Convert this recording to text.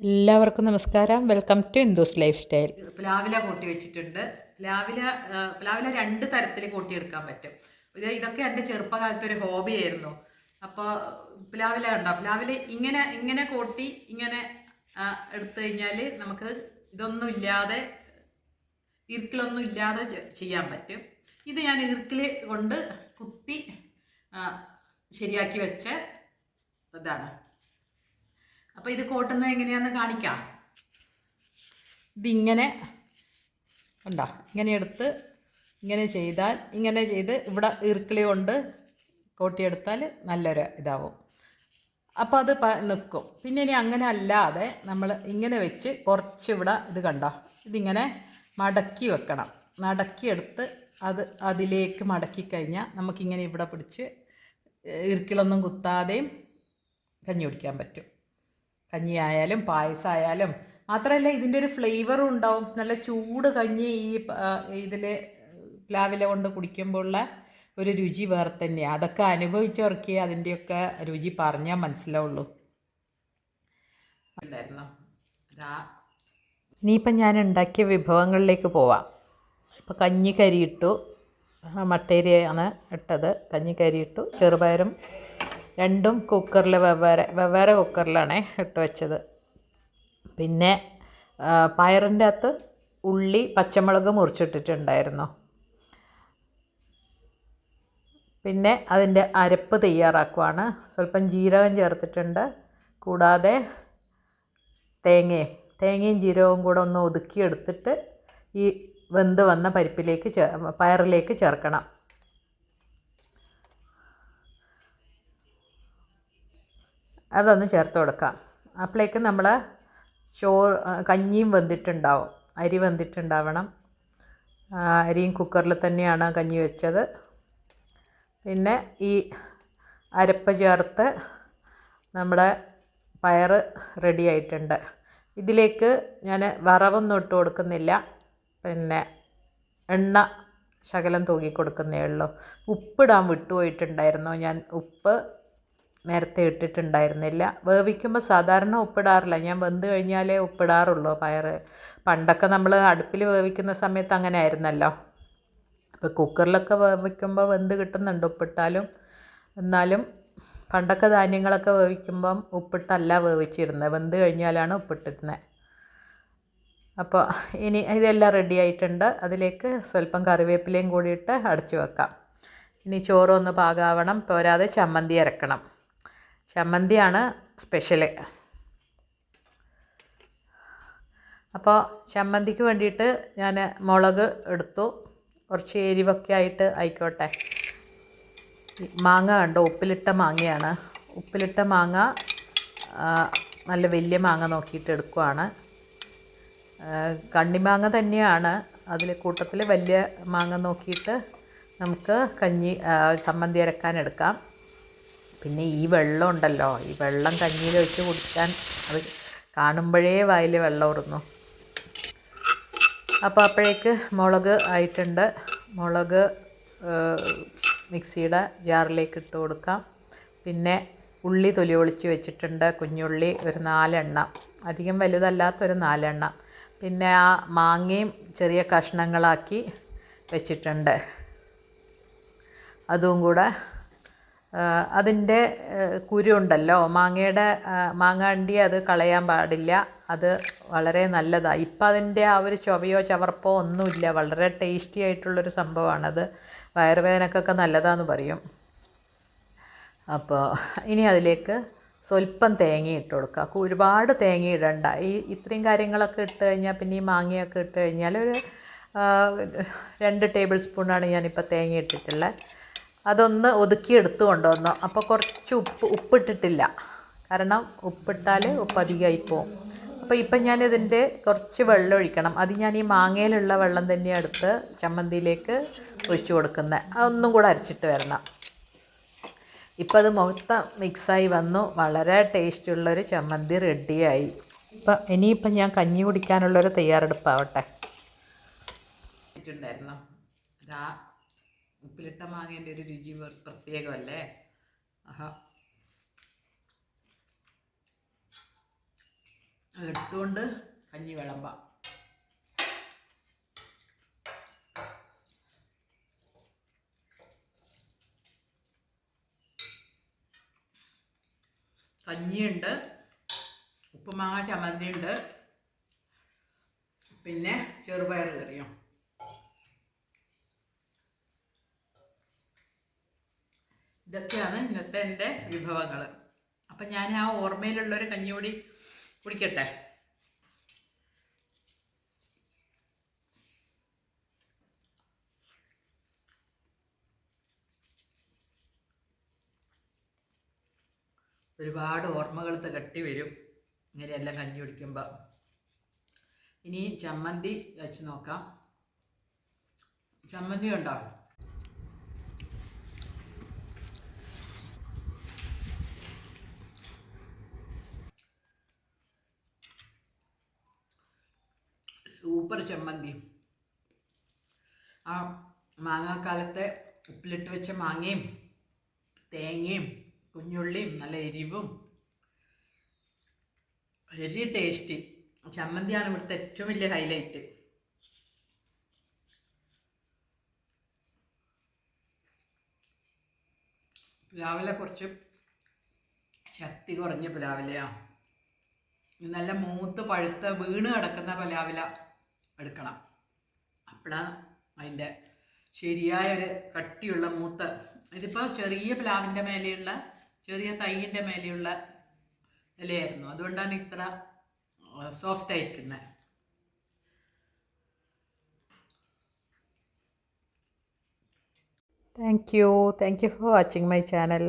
എല്ലാവർക്കും നമസ്കാരം. Welcome to Indu's life style പ്ലാവില കൂട്ടി വെച്ചിട്ടുണ്ട്. പ്ലാവില പ്ലാവില രണ്ട് തരത്തിൽ കൂട്ടിയെടുക്കാൻ പറ്റും. ഇത് ഇതൊക്കെ എന്റെ ചെറുപ്പകാലത്ത് ഒരു ഹോബി ആയിരുന്നു. അപ്പോൾ പ്ലാവില ഉണ്ടോ പ്ലാവില ഇങ്ങനെ ഇങ്ങനെ കൂട്ടി ഇങ്ങനെ എടുത്തു കഴിഞ്ഞാൽ നമുക്ക് ഇതൊന്നും ഇല്ലാതെ ഇരുക്കിലൊന്നും ഇല്ലാതെ ചെയ്യാൻ പറ്റും. ഇത് ഞാൻ ഇരുക്കിൽ കൊണ്ട് കുത്തി ശരിയാക്കി വെച്ച ഇതാണ്. അപ്പോൾ ഇത് കോട്ടുന്നത് എങ്ങനെയാന്ന് കാണിക്കാം. ഇതിങ്ങനെ ഉണ്ടോ ഇങ്ങനെ എടുത്ത് ഇങ്ങനെ ചെയ്താൽ ഇങ്ങനെ ചെയ്ത് ഇവിടെ ഇറുക്കിളി കൊണ്ട് കോട്ടിയെടുത്താൽ നല്ലൊരു ഇതാവും. അപ്പോൾ അത് നിൽക്കും പിന്നെ ഇനി അങ്ങനെ അല്ലാതെ നമ്മൾ ഇങ്ങനെ വെച്ച് കുറച്ച് ഇവിടെ ഇത് കണ്ടോ? ഇതിങ്ങനെ മടക്കി വെക്കണം. മടക്കിയെടുത്ത് അത് അതിലേക്ക് മടക്കി കഴിഞ്ഞാൽ നമുക്കിങ്ങനെ ഇവിടെ പിടിച്ച് ഇറുക്കിളൊന്നും കുത്താതെയും കഞ്ഞി കുടിക്കാൻ പറ്റും. കഞ്ഞി ആയാലും പായസമായാലും മാത്രമല്ല ഇതിന്റെ ഒരു ഫ്ലേവറും ഉണ്ടാവും. നല്ല ചൂട് കഞ്ഞി ഈ ഇതിൽ പ്ലാവില കൊണ്ട് കുടിക്കുമ്പോഴുള്ള ഒരു രുചി വേറെ തന്നെയാണ് അതൊക്കെ അനുഭവിച്ചവർക്കേ അതിന്റെയൊക്കെ രുചി പറഞ്ഞാൽ മനസ്സിലാവുള്ളൂ. ഉണ്ടായിരുന്നു ഇനിയിപ്പം ഞാൻ ഉണ്ടാക്കിയ വിഭവങ്ങളിലേക്ക് പോവാം. ഇപ്പോൾ കഞ്ഞി ആ, മട്ടേരിയാണ് ഇട്ടത്. കഞ്ഞി കരിയിട്ടു ചെറുപയറും രണ്ടും കുക്കറിൽ വെവ്വേറെ വെവ്വേറെ കുക്കറിലാണ് ഇട്ട് വെച്ചത്. പിന്നെ പയറിന്റെ അകത്ത് ഉള്ളി പച്ചമുളക് മുറിച്ചിട്ടിട്ടുണ്ടായിരുന്നു. പിന്നെ അതിന്റെ അരപ്പ് തയ്യാറാക്കുവാണ്. സ്വല്പം ജീരകം ചേർത്തിട്ടുണ്ട്. കൂടാതെ തേങ്ങയും തേങ്ങയും ജീരകവും കൂടെ ഒന്ന് ഒതുക്കിയെടുത്തിട്ട് ഈ വെന്ത് വന്ന പരിപ്പിലേക്ക് ചേ പയറിലേക്ക് ചേർക്കണം. അതൊന്ന് ചേർത്ത് കൊടുക്കാം. അപ്പോഴേക്കും നമ്മൾ ചോറ് കഞ്ഞിയും വെന്തിട്ടുണ്ടാവും. അരി വെന്തിട്ടുണ്ടാവണം. അരിയും കുക്കറിൽ തന്നെയാണ് കഞ്ഞി വെച്ചത്. പിന്നെ ഈ അരപ്പ് ചേർത്ത് നമ്മുടെ പയർ റെഡി ആയിട്ടുണ്ട്. ഇതിലേക്ക് ഞാൻ വറവൊന്നും ഇട്ട് കൊടുക്കുന്നില്ല. പിന്നെ എണ്ണ ശകലം തൂക്കി കൊടുക്കുന്നേ ഉള്ളൂ. ഉപ്പിടാൻ വിട്ടുപോയിട്ടുണ്ടായിരുന്നു. ഞാൻ ഉപ്പ് നേരത്തെ ഇട്ടിട്ടുണ്ടായിരുന്നില്ല. വേവിക്കുമ്പോൾ സാധാരണ ഉപ്പിടാറില്ല. ഞാൻ വെന്ത് കഴിഞ്ഞാലേ ഉപ്പിടാറുള്ളൂ. പയർ പണ്ടൊക്കെ നമ്മൾ അടുപ്പിൽ വേവിക്കുന്ന സമയത്ത് അങ്ങനെ ആയിരുന്നല്ലോ ഇപ്പോൾ കുക്കറിലൊക്കെ വേവിക്കുമ്പോൾ വെന്ത് കിട്ടുന്നുണ്ട് ഉപ്പിട്ടാലും. എന്നാലും പണ്ടൊക്കെ ധാന്യങ്ങളൊക്കെ വേവിക്കുമ്പം ഉപ്പിട്ടല്ല വേവിച്ചിരുന്നത്. വെന്ത് കഴിഞ്ഞാലാണ് ഉപ്പിട്ടിരുന്നത് അപ്പോൾ ഇനി ഇതെല്ലാം റെഡി ആയിട്ടുണ്ട്. അതിലേക്ക് സ്വല്പം കറിവേപ്പിലയും കൂടിയിട്ട് അടച്ചു വെക്കാം. ഇനി ചോറൊന്ന് പാകാവണം. പോരാതെ ചമ്മന്തി അരക്കണം. ചമ്മന്തിയാണ് സ്പെഷ്യൽ. അപ്പോൾ ചമ്മന്തിക്ക് വേണ്ടിയിട്ട് ഞാൻ മുളക് എടുത്തു. കുറച്ച് എരിവൊക്കെ ആയിട്ട് ആയിക്കോട്ടെ. മാങ്ങ കണ്ടോ? ഉപ്പിലിട്ട മാങ്ങയാണ്. ഉപ്പിലിട്ട മാങ്ങ നല്ല വലിയ മാങ്ങ നോക്കിയിട്ട് എടുക്കുവാണ്. കണ്ണിമാങ്ങ തന്നെയാണ്. അതിൽ കൂട്ടത്തിൽ വലിയ മാങ്ങ നോക്കിയിട്ട് നമുക്ക് കഞ്ഞി ചമ്മന്തി അരക്കാൻ എടുക്കാം. പിന്നെ ഈ വെള്ളം ഉണ്ടല്ലോ ഈ വെള്ളം കഞ്ഞിയിൽ വെച്ച് കുടിക്കാൻ അത് കാണുമ്പോഴേ വായിൽ വെള്ളം ഉറുന്നു അപ്പോൾ അപ്പോഴേക്ക് മുളക് ആയിട്ടുണ്ട്. മുളക് മിക്സിയുടെ ജാറിലേക്ക് ഇട്ട് കൊടുക്കാം. പിന്നെ ഉള്ളി തൊലി ഒളിച്ച് വെച്ചിട്ടുണ്ട്. കുഞ്ഞുള്ളി ഒരു നാലെണ്ണം. അധികം വലുതല്ലാത്തൊരു നാലെണ്ണം. പിന്നെ ആ മാങ്ങയും ചെറിയ കഷ്ണങ്ങളാക്കി വെച്ചിട്ടുണ്ട്. അതും കൂടെ അതിന്റെ കുരു ഉണ്ടല്ലോ മാങ്ങയുടെ മാങ്ങാണ്ടി അത് കളയാൻ പാടില്ല. അത് വളരെ നല്ലതാണ് ഇപ്പം അതിന്റെ ആ ഒരു ചൊവയോ ചവർപ്പോ ഒന്നുമില്ല. വളരെ ടേസ്റ്റി ആയിട്ടുള്ളൊരു സംഭവമാണത്. വയറുവേദനക്കൊക്കെ നല്ലതാന്ന് പറയും. അപ്പോൾ ഇനി അതിലേക്ക് സ്വല്പം തേങ്ങ ഇട്ട് കൊടുക്കുക. ഒരുപാട് തേങ്ങ ഇടണ്ട. ഈ ഇത്രയും കാര്യങ്ങളൊക്കെ ഇട്ട് കഴിഞ്ഞാൽ പിന്നെ ഈ മാങ്ങയൊക്കെ ഇട്ട് കഴിഞ്ഞാൽ ഒരു രണ്ട് ടേബിൾ സ്പൂണാണ് ഞാനിപ്പോൾ തേങ്ങ ഇട്ടിട്ടുള്ളത്. അതൊന്ന് ഒതുക്കി എടുത്തു കൊണ്ടുവന്നു അപ്പോൾ കുറച്ച് ഉപ്പ് ഉപ്പിട്ടിട്ടില്ല. കാരണം ഉപ്പിട്ടാൽ ഉപ്പ് അധികമായി പോവും അപ്പോൾ ഇപ്പം ഞാനിതിന്റെ കുറച്ച് വെള്ളം ഒഴിക്കണം. അത് ഞാൻ ഈ മാങ്ങയിലുള്ള വെള്ളം തന്നെ എടുത്ത് ചമ്മന്തിയിലേക്ക് ഒഴിച്ചു കൊടുക്കുന്നത് അതൊന്നും കൂടെ അരച്ചിട്ട് വരണം. ഇപ്പം അത് മൊത്തം മിക്സായി വന്നു. വളരെ ടേസ്റ്റുള്ളൊരു ചമ്മന്തി റെഡിയായി. ഇപ്പം ഇനിയിപ്പം ഞാൻ കഞ്ഞി കുടിക്കാനുള്ളൊരു തയ്യാറെടുപ്പാവട്ടെ. വെച്ചിട്ടുണ്ടായിരുന്നു ഉപ്പിലിട്ട മാങ്ങേന്റെ ഒരു രുചി പ്രത്യേകമല്ലേ? ആഹാ. എടുത്തുകൊണ്ട് കഞ്ഞി വിളമ്പാം. കഞ്ഞിയുണ്ട് ഉപ്പുമാങ്ങ ചമ്മന്തി ഉണ്ട് പിന്നെ ചെറുപയർ കറിയും. ഇതൊക്കെയാണ് ഇന്നത്തെ എന്റെ വിഭവങ്ങൾ അപ്പം ഞാൻ ആ ഓർമ്മയിലുള്ളൊരു കഞ്ഞി കൂടി കുടിക്കട്ടെ? ഒരുപാട് ഓർമ്മകൾ തകട്ടി വരും. ഇങ്ങനെയെല്ലാം കഞ്ഞി കുടിക്കുമ്പോൾ ഇനി ചമ്മന്തി വെച്ച് നോക്കാം. ചമ്മന്തി ഉണ്ടോ? സൂപ്പർ ചമ്മന്തി. ആ മാങ്ങാക്കാലത്തെ ഉപ്പിലിട്ട് വെച്ച മാങ്ങയും തേങ്ങയും കുഞ്ഞുള്ളിയും നല്ല എരിവും. Very tasty. ചമ്മന്തിയാണ് ഇവിടുത്തെ ഏറ്റവും വലിയ ഹൈലൈറ്റ് പ്ലാവില കുറച്ച് ശക്തി കുറഞ്ഞ പ്ലാവിലയാണ് നല്ല മൂത്ത് പഴുത്ത വീണ് കിടക്കുന്ന പ്ലാവില. എടുക്കണം. അപ്പോഴാണ് അതിന്റെ ശരിയായ ഒരു കട്ടിയുള്ള മൂത്ത് ഇതിപ്പോൾ ചെറിയ പ്ലാവിന്റെ മേലെയുള്ള ചെറിയ തൈയിന്റെ മേലെയുള്ള ഇലയായിരുന്നു. അതുകൊണ്ടാണ് ഇത്ര സോഫ്റ്റ് ആയിരിക്കുന്നത് thank you thank you for watching my channel